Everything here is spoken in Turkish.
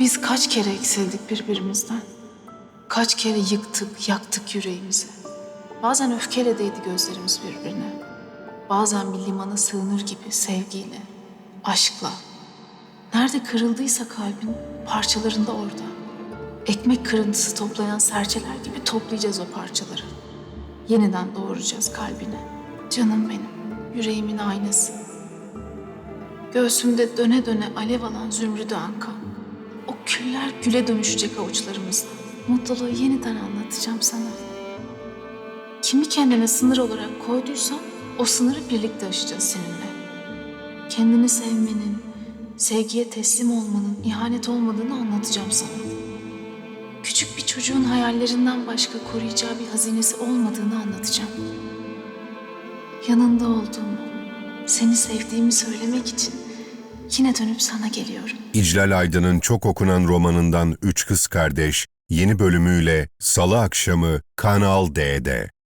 Biz kaç kere eksildik birbirimizden. Kaç kere yıktık, yaktık yüreğimizi. Bazen öfkeyle değdi gözlerimiz birbirine. Bazen bir limana sığınır gibi sevgiyle, aşkla. Nerede kırıldıysa kalbin parçalarında orada. Ekmek kırıntısı toplayan serçeler gibi toplayacağız o parçaları. Yeniden doğuracağız kalbini. Canım benim, yüreğimin aynası. Göğsümde döne döne alev alan zümrüdü anka. O küller güle dönüşecek avuçlarımızla. Mutluluğu yeniden anlatacağım sana. Kimi kendine sınır olarak koyduysan o sınırı birlikte aşacağız seninle. Kendini sevmenin, sevgiye teslim olmanın ihanet olmadığını anlatacağım sana. Küçük bir çocuğun hayallerinden başka koruyacağı bir hazinesi olmadığını anlatacağım. Yanında olduğumu, seni sevdiğimi söylemek için yine dönüp sana geliyorum. İclal Aydın'ın çok okunan romanından Üç Kız Kardeş yeni bölümüyle Salı akşamı Kanal D'de.